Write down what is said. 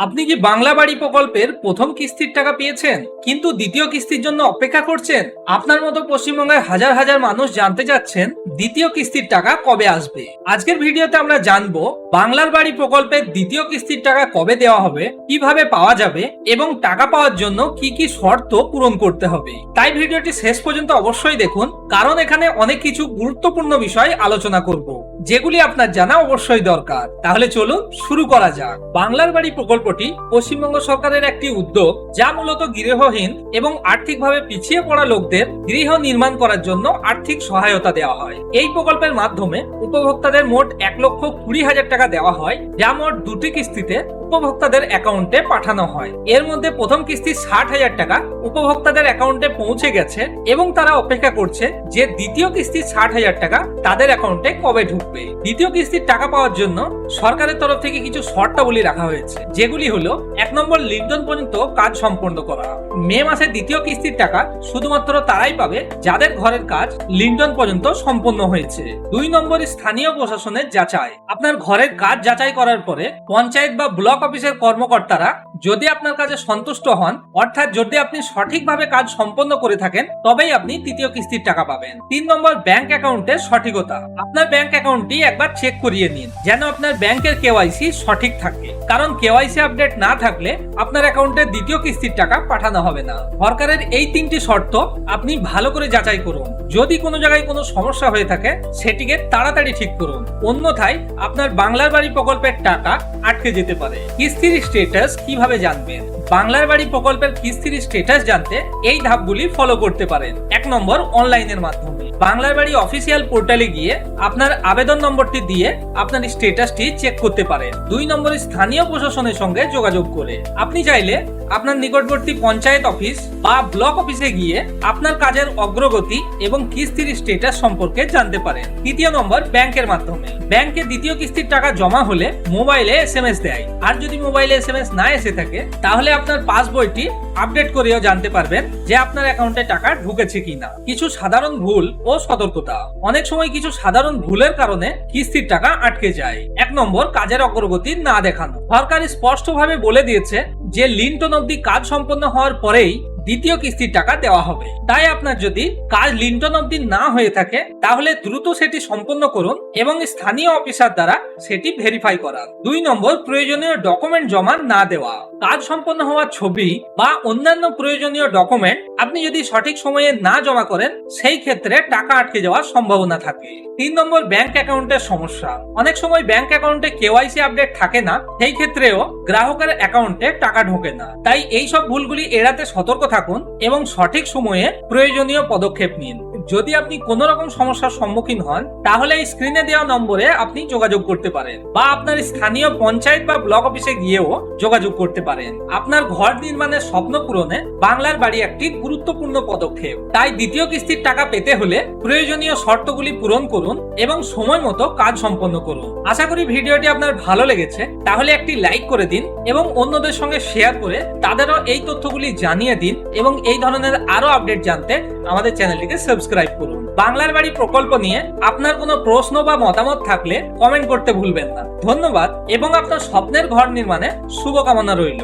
আপনি কি বাংলা বাড়ি প্রকল্পের প্রথম কিস্তির টাকা পেয়েছেন? কিন্তু দ্বিতীয় কিস্তির জন্য অপেক্ষা করছেন? আপনার মতো পশ্চিমবঙ্গের হাজার হাজার মানুষ জানতে চাচ্ছেন দ্বিতীয় কিস্তির টাকা কবে আসবে। আজকের ভিডিওতে আমরা জানব বাংলার বাড়ি প্রকল্পের দ্বিতীয় কিস্তির টাকা কবে দেওয়া হবে, কীভাবে পাওয়া যাবে এবং টাকা পাওয়ার জন্য কি কি শর্ত পূরণ করতে হবে। তাই ভিডিওটি শেষ পর্যন্ত অবশ্যই দেখুন, কারণ এখানে অনেক কিছু গুরুত্বপূর্ণ বিষয় আলোচনা করব। যেগুলি আপনার জানা অবশ্যই দরকার। তাহলে চলুন শুরু করা যাক। বাংলার বাড়ি প্রকল্পটি পশ্চিমবঙ্গ সরকারের একটি উদ্যোগ যা মূলত গৃহহীন এবং আর্থিকভাবে পিছিয়ে পড়া লোকদের গৃহ নির্মাণ করার জন্য আর্থিক সহায়তা দেওয়া হয়। এই প্রকল্পের মাধ্যমে উপভোক্তাদের মোট এক লক্ষ কুড়ি হাজার টাকা দেওয়া হয়। যা মোট দুটি কিস্তিতে উপভোক্তাদের অ্যাকাউন্টে পাঠানো হয়। এর মধ্যে প্রথম কিস্তি ষাট হাজার টাকা উপভোক্তাদের অ্যাকাউন্টে পৌঁছে গেছে এবং তারা অপেক্ষা করছে যে দ্বিতীয় কিস্তি ষাট হাজার টাকা তাদের অ্যাকাউন্টে কবে ঢুকবে। দ্বিতীয় কিস্তির টাকা পাওয়ার জন্য সরকারের তরফ থেকে কিছু শর্তাবলী রাখা হয়েছে, যেগুলি হলো এক নম্বর লিন্টন পর্যন্ত কাজ সম্পন্ন করা। মে মাসে দ্বিতীয় কিস্তির টাকা শুধুমাত্র তারাই পাবে যাদের ঘরের কাজ লিন্টন পর্যন্ত সম্পন্ন হয়েছে। দুই নম্বর স্থানীয় প্রশাসনের যাচাই। আপনার ঘরের কাজ যাচাই করার পরে পঞ্চায়েত বা ব্লক অফিসের কর্মকর্তারা যদি আপনার কাজে সন্তুষ্ট হন, অর্থাৎ যদি আপনি সঠিকভাবে কাজ সম্পন্ন করে থাকেন, তবেই আপনি তৃতীয় কিস্তির টাকা পাবেন। তিন নম্বর ব্যাংক অ্যাকাউন্টের সঠিকতা। আপনার ব্যাংক অ্যাকাউন্টটি একবার চেক করিয়ে নিন, যেন আপনার ব্যাংকের কেওয়াইসি সঠিক থাকে। কারণ কেওয়াইসি আপডেট না থাকলে আপনার অ্যাকাউন্টে দ্বিতীয় কিস্তির টাকা পাঠানো হবে না। সরকারের এই তিনটি শর্ত আপনি ভালো করে যাচাই করুন। যদি কোনো জায়গায় কোনো সমস্যা হয়ে থাকে, সেটিকে তাড়াতাড়ি ঠিক করুন। অন্যথায় আপনার বাংলার বাড়ি প্রকল্পের টাকা আটকে যেতে পারে। কিস্তির স্টেটাস কীভাবে জানবেন? বাংলার বাড়ি প্রকল্পের কিস্তির স্টেটাস জানতে এই ধাপগুলি ফলো করতে পারেন। এক নম্বর অনলাইনের মাধ্যমে। বাংলার বাড়ি অফিসিয়াল পোর্টালে গিয়ে আপনার আবেদন নম্বরটি দিয়ে আপনার স্টেটাসটি চেক করতে পারেন। দুই নম্বরে, স্থানীয় প্রশাসনের সঙ্গে যোগাযোগ করে। আপনি চাইলে আপনার নিকটবর্তী পঞ্চায়েত অফিস বা ব্লক অফিসে গিয়ে আপনার কাজের অগ্রগতি এবং কিস্তির স্টেটাস সম্পর্কে জানতে পারেন। তৃতীয় নম্বর, ব্যাংকের মাধ্যমে। ব্যাংকে দ্বিতীয় কিস্তির টাকা জমা হলে মোবাইলে এস দেয়। আর যদি মোবাইলে এসএমএস না এসে থাকে, তাহলে আপনার পাসবইটি আপডেট করেও জানতে পারবেন যে আপনার অ্যাকাউন্টে টাকা ঢুকেছে কিনা। কিছু সাধারণ ভুল ও সতর্কতা। অনেক সময় কিছু সাধারণ ভুলের কারণে কিস্তির টাকা আটকে যায়। এক নম্বর, কাজের অগ্রগতি না দেখানো। সরকার স্পষ্টভাবে বলে দিয়েছে যে, লিন্টন অব্দি কাজ সম্পন্ন হওয়ার পরেই দ্বিতীয় কিস্তির টাকা দেওয়া হবে। তাই আপনার যদি কাজ লিন্টন অব্দি না হয়ে থাকে, তাহলে দ্রুত সেটি সম্পন্ন করুন এবং স্থানীয় অফিসার দ্বারা সেটি ভেরিফাই করান। দুই নম্বর, প্রয়োজনীয় ডকুমেন্ট জমা না দেওয়া। কাজ সম্পন্ন হওয়ার ছবি বা অন্যান্য প্রয়োজনীয় ডকুমেন্ট আপনি যদি সঠিক সময়ে না জমা করেন, সেই ক্ষেত্রে টাকা আটকে যাওয়ার সম্ভাবনা থাকে। তিন নম্বর ব্যাংক অ্যাকাউন্টের সমস্যা। অনেক সময় ব্যাংক অ্যাকাউন্টে কেওয়াইসি আপডেট থাকে না, সেই ক্ষেত্রেও গ্রাহকের অ্যাকাউন্টে টাকা ঢোকে না। তাই এই সব ভুলগুলি এড়াতে সতর্ক থাকুন এবং সঠিক সময়ে প্রয়োজনীয় পদক্ষেপ নিন। যদি আপনি কোনো রকম সমস্যার সম্মুখীন হন, তাহলে এই স্ক্রিনে দেওয়া নম্বরে আপনি যোগাযোগ করতে পারেন বা আপনার স্থানীয় পঞ্চায়েত বা ব্লক অফিসে গিয়েও যোগাযোগ করতে পারেন। আপনার ঘর নির্মাণের স্বপ্ন পূরণে বাংলার বাড়ি একটি গুরুত্বপূর্ণ পদক্ষেপ। তাই দ্বিতীয় কিস্তির টাকা পেতে হলে প্রয়োজনীয় শর্তগুলি পূরণ করুন এবং সময় মতো কাজ সম্পন্ন করুন। আশা করি ভিডিওটি আপনার ভালো লেগেছে, তাহলে একটি লাইক করে দিন এবং অন্যদের সঙ্গে শেয়ার করে তাদেরও এই তথ্যগুলি জানিয়ে দিন এবং এই ধরনের আরও আপডেট জানতে আমাদের চ্যানেলটিকে সাবস্ক্রাইব করুন। বাংলার বাড়ি প্রকল্প নিয়ে আপনার কোনো প্রশ্ন বা মতামত থাকলে কমেন্ট করতে ভুলবেন না। ধন্যবাদ এবং আপনার স্বপ্নের ঘর নির্মাণে শুভকামনা রইল।